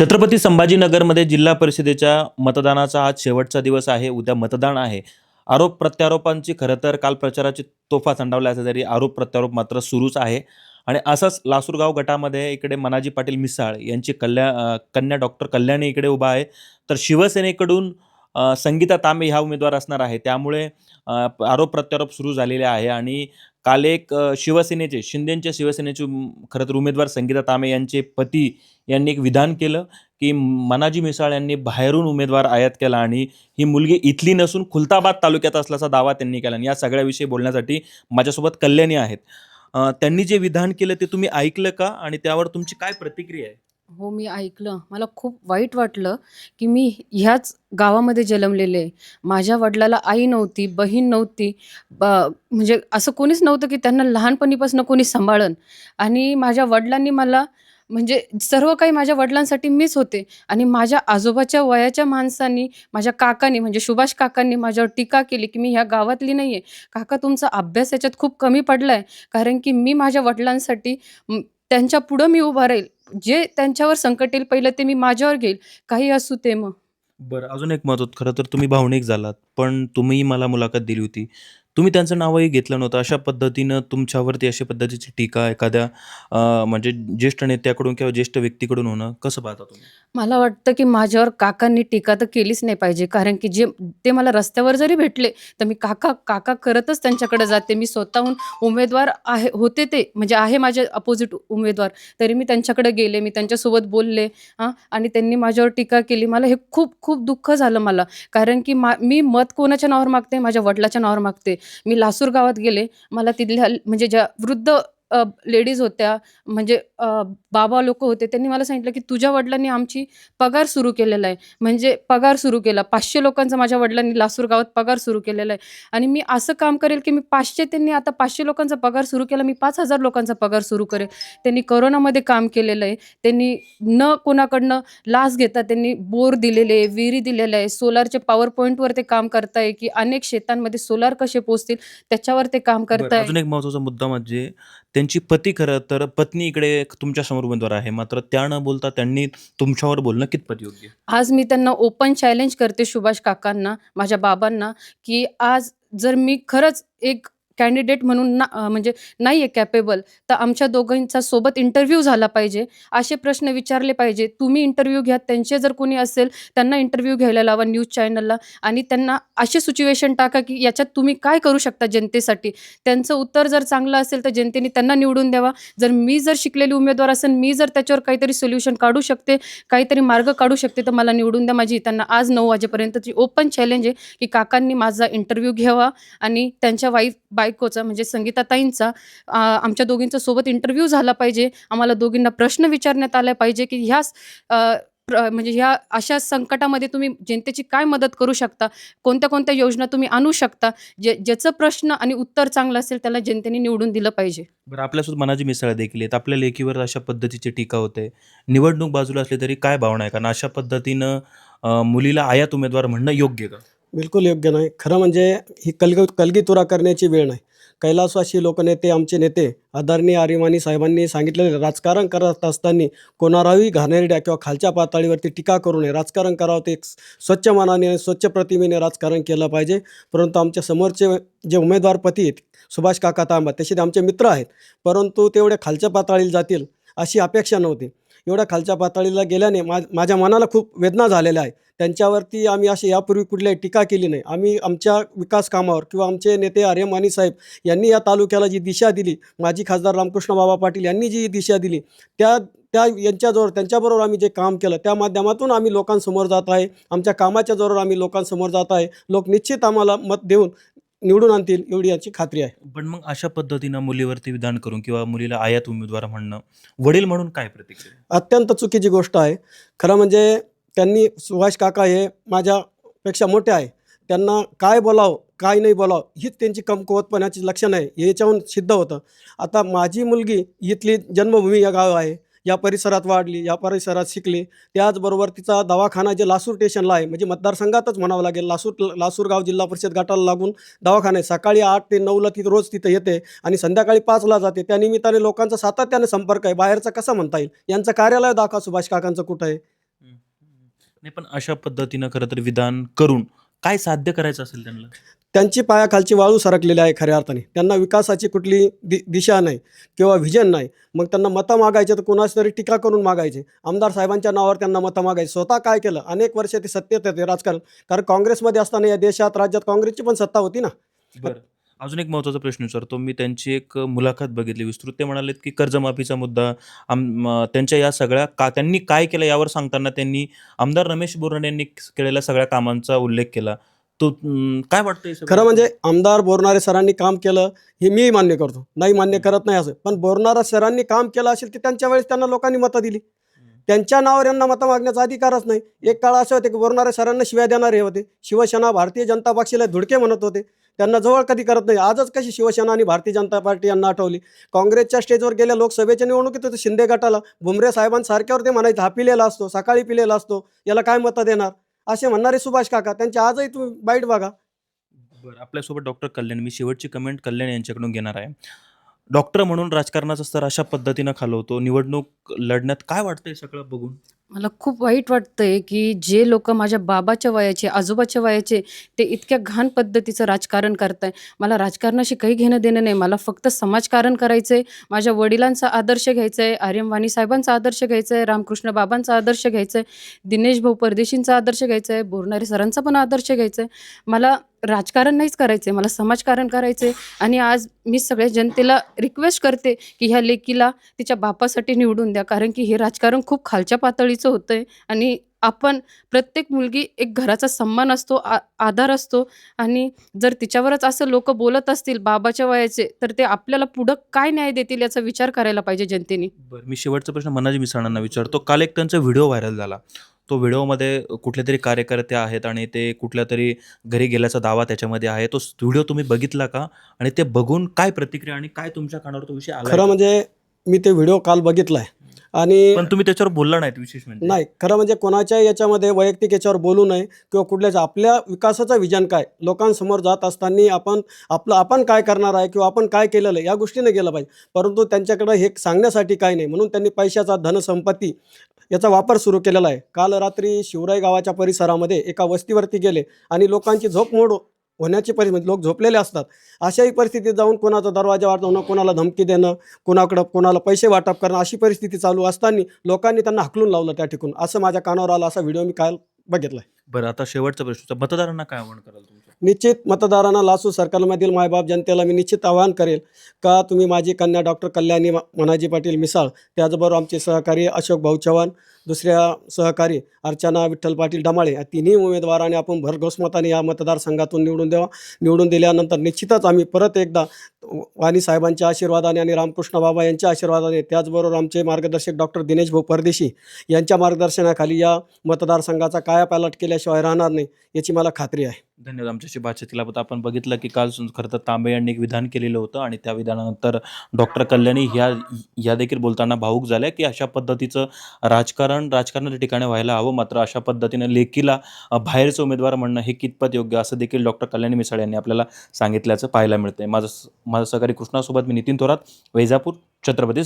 छत्रपती संभाजीनगरमध्ये जिल्हा परिषदेच्या मतदानाचा आज शेवटचा दिवस आहे. उद्या मतदान आहे. आरोप प्रत्यारोपांची खरं तर काल प्रचाराची तोफा थंडावल्या असं तरी आरोप प्रत्यारोप मात्र सुरूच आहे. आणि असंच लासूरगाव गटामध्ये इकडे मनाजी पाटील मिसाळ यांची कल्या कन्या डॉक्टर कल्याणी इकडे उभा आहे. तर शिवसेनेकडून संगीता तांबे ह्या उमेदवार असणार आहे. त्यामुळे आरोप प्रत्यारोप सुरू झालेले आहे आणि काल एक शिवसेनेचे शिंदेच्या शिवसेनेचे खरं तर उमेदवार संगीता तांबे यांचे पती यांनी एक विधान केलं की मनाजी मिसाळ यांनी बाहेरून उमेदवार आयात केला आणि ही मुलगी इथली नसून खुलताबाद तालुक्यात असल्याचा दावा त्यांनी केला आणि या सगळ्याविषयी बोलण्यासाठी माझ्यासोबत कल्याणी आहेत. त्यांनी जे विधान केलं ते तुम्ही ऐकलं का? आणि त्यावर तुमची काय प्रतिक्रिया आहे? हो मी ऐकलं. मला खूप वाईट वाटलं की मी ह्याच गावामध्ये जन्मलेले. माझ्या वडिलाला आई नव्हती बहीण नव्हती. ब म्हणजे असं कोणीच नव्हतं की त्यांना लहानपणीपासून कोणी सांभाळन. आणि माझ्या वडिलांनी मला म्हणजे सर्व काही माझ्या वडिलांसाठी मीच होते. आणि माझ्या आजोबाच्या वयाच्या माणसांनी माझ्या काकांनी म्हणजे सुभाष काकांनी माझ्यावर टीका केली की मी ह्या गावातली नाही आहे काका तुमचा अभ्यास याच्यात खूप कमी पडला आहे कारण की मी माझ्या वडिलांसाठी त्यांच्या पुढं मी उभा राहील. जे त्यांच्यावर संकट येईल पहिलं ते मी माझ्यावर घेईल. काही असू ते मग. बरं अजून एक मत होतं खरं तर तुम्ही भावनिक झालात पण तुम्ही मला मुलाखत दिली होती. तुम्ही त्यांचं नावही घेतलं नव्हतं. अशा पद्धतीनं तुमच्यावरती अशा पद्धतीची टीका एखाद्या अ, म्हणजे ज्येष्ठ नेत्याकडून किंवा ज्येष्ठ व्यक्तीकडून होणं कसं पाहता तुम्ही? मला वाटतं की माझ्यावर काकांनी टीका तर केलीच नाही पाहिजे. कारण की जे ते मला रस्त्यावर जरी भेटले तर मी काका काका करतच त्यांच्याकडे जाते. मी स्वतःहून उमेदवार आहे होते ते म्हणजे आहे माझे अपोजिट उमेदवार. तरी मी त्यांच्याकडे गेले मी त्यांच्यासोबत बोलले हां आणि त्यांनी माझ्यावर टीका केली. मला हे खूप खूप दुःख झालं मला. कारण की मा मी मत कोणाच्या नावावर मागते? माझ्या वडिलाच्या नावावर मागते. मी लासूर गावात गेले. मला तिथल्या म्हणजे ज्या वृद्ध लेडीज होत्या म्हणजे अ, बाबा लोक होते त्यांनी मला सांगितलं की तुझ्या वडिलांनी आमची पगार सुरू केलेला आहे. म्हणजे पगार सुरू केला. पाचशे लोकांचा माझ्या वडिलांनी लासूर गावात पगार सुरू केलेला आहे. आणि मी असं काम करेल की मी पाचशे त्यांनी आता पाचशे लोकांचा पगार सुरू केला मी पाच हजार लोकांचा पगार सुरू करेल. त्यांनी करोनामध्ये काम केलेलं आहे. त्यांनी न कोणाकडनं लाच घेता त्यांनी बोर दिलेले आहे विहिरी दिलेले आहे. सोलारचे पॉवर पॉईंटवर ते काम करताय की अनेक शेतांमध्ये सोलार कसे पोचतील त्याच्यावर ते काम बरं, करताय. अजून एक महत्त्वाचा मुद्दा म्हणजे त्यांची पती खरं तर पत्नी इकडे तुमच्यासमोर उमेदवार आहे. मात्र त्या न बोलता त्यांनी तुमच्यावर बोलणं कितपत योग्य? आज मी त्यांना ओपन चॅलेंज करते सुभाष काकांना माझ्या बाबांना की आज जर मी खरंच एक कॅन्डिडेट म्हणून ना म्हणजे नाही आहे कॅपेबल तर आमच्या दोघांचा सोबत इंटरव्ह्यू झाला पाहिजे. असे प्रश्न विचारले पाहिजे. तुम्ही इंटरव्ह्यू घ्या. त्यांचे जर कोणी असेल त्यांना इंटरव्ह्यू घ्यायला लावा न्यूज चॅनलला आणि त्यांना असे सिच्युएशन टाका की याच्यात तुम्ही काय करू शकता जनतेसाठी? त्यांचं उत्तर जर चांगलं असेल तर जनतेने त्यांना निवडून द्यावा. जर मी जर शिकलेली उमेदवार असेल मी जर त्याच्यावर काहीतरी सोल्युशन काढू शकते काहीतरी मार्ग काढू शकते तर मला निवडून द्या. माझी त्यांना आज नऊ वाजेपर्यंतची ओपन चॅलेंज आहे की काकांनी माझा इंटरव्ह्यू घ्यावा आणि त्यांच्या वाईफ बाय बायकोचा म्हणजे संगीताताईंचा आमच्या दोघींचा सोबत इंटरव्ह्यू झाला पाहिजे. आम्हाला दोघींना प्रश्न विचारण्यात आला पाहिजे की ह्या म्हणजे ह्या अशा संकटामध्ये तुम्ही जनतेची काय मदत करू शकता? कोणत्या कोणत्या योजना तुम्ही आणू शकता? जे ज्याचं प्रश्न आणि उत्तर चांगलं असेल त्याला जनतेने निवडून दिलं पाहिजे. बरं आपल्यासोबत मनाची मिसळ देखील आहेत. आपल्या लेखीवर अशा पद्धतीची टीका होते. निवडणूक बाजूला असली तरी काय भावना आहे? कारण अशा पद्धतीनं मुलीला आयात उमेदवार म्हणणं योग्य का? बिलकुल योग्य नाही. खरं म्हणजे ही कलग कलगीतुरा करण्याची वेळ नाही. कैलासवासी लोकनेते आमचे नेते आदरणीय आर्यमानी साहेबांनी सांगितलेले राजकारण करत असताना कोणालाही घाणेरड्या किंवा खालच्या पातळीवरती टीका करू नये. राजकारण करावं ते एक स्वच्छ मनाने आणि स्वच्छ प्रतिमेने राजकारण केलं पाहिजे. परंतु आमच्या समोरचे जे उमेदवार पती आहेत सुभाष काका तांबा तसे ते आमचे मित्र आहेत. परंतु तेवढे खालच्या पातळीला जातील अशी अपेक्षा नव्हती. एवढ्या खालच्या पातळीला गेल्याने मा माझ्या मनाला खूप वेदना झालेल्या आहे. त्यांच्यावरती आम्ही अशी यापूर्वी कुठल्याही टीका केली नाही. आम्ही आमच्या विकास कामावर किंवा आमचे नेते आर्य मानी साहेब यांनी या तालुक्याला जी दिशा दिली माजी खासदार रामकृष्ण बाबा पाटील यांनी जी दिशा दिली त्या त्या यांच्याजवळ त्यांच्याबरोबर आम्ही जे काम केलं त्या माध्यमातून आम्ही लोकांसमोर जात आहे. आमच्या कामाच्या जोरावर आम्ही लोकांसमोर जात आहे. लोक निश्चित आम्हाला मत देऊन निवडून आणतील एवढी याची खात्री आहे. पण मग अशा पद्धतीनं मुलीवरती विधान करून किंवा मुलीला आयात उमेदवार म्हणणं वडील म्हणून काय प्रतिक्रिया अत्यंत चुकीची गोष्ट आहे. खरं म्हणजे त्यांनी सुभाष काका हे माझ्यापेक्षा मोठे आहे. त्यांना काय बोलावं काय नाही बोलावं हीच त्यांची कमकुवतपणाची लक्षणं आहे. याच्याहून सिद्ध होतं. आता माझी मुलगी इथली जन्मभूमी या गाव आहे. या परिसरात वाढली या परिसरात शिकले. त्याचबरोबर तिचा दवाखाना जे लासूर स्टेशनला आहे म्हणजे मतदारसंघातच म्हणावं लागेल लासूर लासूरगाव जिल्हा परिषद गटाला लागून दवाखाना आहे. सकाळी आठ ते नऊला ती रोज तिथं येते आणि संध्याकाळी पाचला जाते. त्या निमित्ताने लोकांचा सातत्याने संपर्क आहे. बाहेरचा कसा म्हणता येईल? यांचं कार्यालय दाखवा सुभाष काकांचं कुठं आहे? नाही पण अशा पद्धतीनं खरं तर विधान करून काय साध्य करायचं असेल त्यांना? त्यांची पायाखालची वाळू सरकलेली आहे खऱ्या अर्थाने. त्यांना विकासाची कुठली दि दिशा नाही किंवा व्हिजन नाही. मग त्यांना मतं मागायचे तर कुणाच तरी टीका करून मागायचे. आमदार साहेबांच्या नावावर त्यांना मतं मागायचे. स्वतः काय केलं? अनेक वर्ष ते सत्तेत येते राजकारण. कारण काँग्रेसमध्ये असताना या देशात राज्यात काँग्रेसची पण सत्ता होती ना. बरं. अजून एक महत्त्वाचा प्रश्न विचारतो. मी त्यांची एक मुलाखत बघितली. विस्तृत ते म्हणालेत की कर्जमाफीचा मुद्दा. आम त्यांच्या या सगळ्या का त्यांनी काय केलं यावर सांगताना त्यांनी आमदार रमेश बोरणे यांनी केलेल्या सगळ्या कामांचा उल्लेख केला. तो काय वाटतं खरं म्हणजे आमदार बोरणारे सरांनी काम केलं हे मी मान्य करतो. नाही मान्य करत नाही असं. पण बोरणारा सरांनी काम केलं असेल तर त्यांच्या वेळेस त्यांना लोकांनी मतं दिली. त्यांच्या नावावर यांना मतं मागण्याचा अधिकारच नाही. एक काळ असे होते की बोरणारे सरांना शिव्या देणारे होते. शिवसेना भारतीय जनता पक्षाला धुडके म्हणत होते. त्यांना जवळ कधी करत नाही. आजच कशी शिवसेना आणि भारतीय जनता पार्टी यांना आठवली. काँग्रेसच्या स्टेजवर गेल्या लोकसभेच्या निवडणुकीत होते शिंदे गटाला. भुमरे साहेबांसारख्यावर ते म्हणायचं हा पिलेला असतो सकाळी पिलेला असतो. याला काय मतं देणार? असे म्हणणारे सुभाष काका त्यांच्या आजही तुम्ही बाईट बघा. बरं आपल्यासोबत डॉक्टर कल्याण मी शेवटची कमेंट कल्याण यांच्याकडून घेणार आहे. डॉक्टर म्हणून राजकारणाचा स्तर अशा पद्धतीनं खालवतो. निवडणूक लढण्यात काय वाटतंय सगळं बघून? मला खूप वाईट वाटतंय की जे लोक माझ्या बाबाच्या वयाचे आजोबाच्या वयाचे ते इतक्या घाण पद्धतीचं राजकारण करताय. मला राजकारणाशी काही घेणं देणं नाही. मला फक्त समाजकारण करायचं आहे माझ्या वडिलांचा आदर्श घ्यायचा आहे आर्यम वाणी साहेबांचा आदर्श घ्यायचा आहे रामकृष्ण बाबांचा आदर्श घ्यायचा आहे दिनेश भाऊ परदेशींचा आदर्श घ्यायचा आहे बोरणारे सरांचा पण आदर्श घ्यायचा आहे मला राजकारण नाहीच करायचं आहे मला समाजकारण करायचं आहे आणि आज मी सगळ्या जनतेला रिक्वेस्ट करते की ह्या लेकीला तिच्या बापासाठी निवडून द्या. कारण की हे राजकारण खूप खालच्या पातळीचं होतं आहे आणि आपण प्रत्येक मुलगी एक घराचा सन्मान असतो आ आधार असतो. आणि जर तिच्यावरच असं लोक बोलत असतील बाबाच्या वयाचे तर ते आपल्याला पुढं काय न्याय देतील याचा विचार करायला पाहिजे जनतेने. बरं मी शेवटचा प्रश्न मनाजी मिसाळांना विचारतो. काल एक त्यांचा व्हिडिओ व्हायरल झाला. तो व्हिडिओमध्ये कुठले तरी कार्यकर्ते आहेत आणि ते कुठल्या तरी घरी गेल्याचा दावा त्याच्यामध्ये आहे. तो व्हिडिओ तुम्ही बघितला का? आणि ते बघून काय प्रतिक्रिया आणि काय तुमच्या कानावर तो विषय आला खरं म्हणजे मी ते व्हिडिओ काल बघितलाय. आणि पण तुम्ही त्याच्यावर बोलला नाहीत विशेष म्हणजे? नाही खरं म्हणजे कोणाच्या याच्यामध्ये वैयक्तिक याच्यावर बोलू नये किंवा कुठल्याच आपल्या विकासाचा विजन काय? लोकांसमोर जात असताना आपण आपलं आपण काय करणार आहे किंवा आपण काय केलेलं आहे या गोष्टीने गेलं पाहिजे. परंतु त्यांच्याकडं हे सांगण्यासाठी काय नाही. म्हणून त्यांनी पैशाचा धनसंपत्ती याचा वापर सुरू केलेला आहे. काल रात्री शिवराई गावाच्या परिसरामध्ये एका वस्तीवरती गेले आणि लोकांची झोपमोड होण्याची परिस्थिती म्हणजे लोक झोपलेले असतात. अशाही परिस्थितीत जाऊन कोणाचा दरवाजा वाटवणं कोणाला धमकी देणं कोणाकडं कोणाला पैसे वाटप करणं अशी परिस्थिती चालू असताना लोकांनी त्यांना हकलून लावलं त्या ठिकाणी. असं माझ्या कानावर आला असा व्हिडिओ मी काल आहे बरं आता शेवटचा प्रश्न मतदारांना काय आव्हान कराल तुमचं? निश्चित मतदारांना लासू सर्कलमधील मायबाप जनतेला मी निश्चित आवाहन करेल का तुम्ही माझी कन्या डॉक्टर कल्याणी मनाजी पाटील मिसाळ त्याचबरोबर आमचे सहकारी अशोक भाऊ चव्हाण दुसऱ्या सहकारी अर्चना विठ्ठल पाटील डमाळे या तिन्ही उमेदवारांनी आपण भरघोस मताने या मतदारसंघातून निवडून द्यावा. निवडून दिल्यानंतर निश्चितच आम्ही परत एकदा वाणी साहेबांच्या आशीर्वादाने आणि रामकृष्ण बाबा यांच्या आशीर्वादाने त्याचबरोबर आमचे मार्गदर्शक डॉक्टर दिनेश भाऊ परदेशी यांच्या मार्गदर्शनाखाली या मतदारसंघाचा कायापालट केल्याशिवाय राहणार नाही याची मला खात्री आहे. धन्यवाद. आमच्याशी बातचीत केल्याबद्दल. आपण बघितलं की काल खरं तर तांबे यांनी एक विधान केलेलं होतं आणि त्या विधानानंतर डॉक्टर कल्याणी ह्या या देखील बोलताना भाऊक झाल्या की अशा पद्धतीचं राजकारण राजकारणाच्या ठिकाणी व्हायला हवं. मात्र अशा पद्धतीनं लेकीला बाहेरचं उमेदवार म्हणणं हे कितपत योग्य असं देखील डॉक्टर कल्याणी मिसाळ यांनी आपल्याला सांगितल्याचं पाहायला मिळतंय. माझं माझं सहकारी कृष्णासोबत मी नितीन थोरात वैजापूर छत्रपती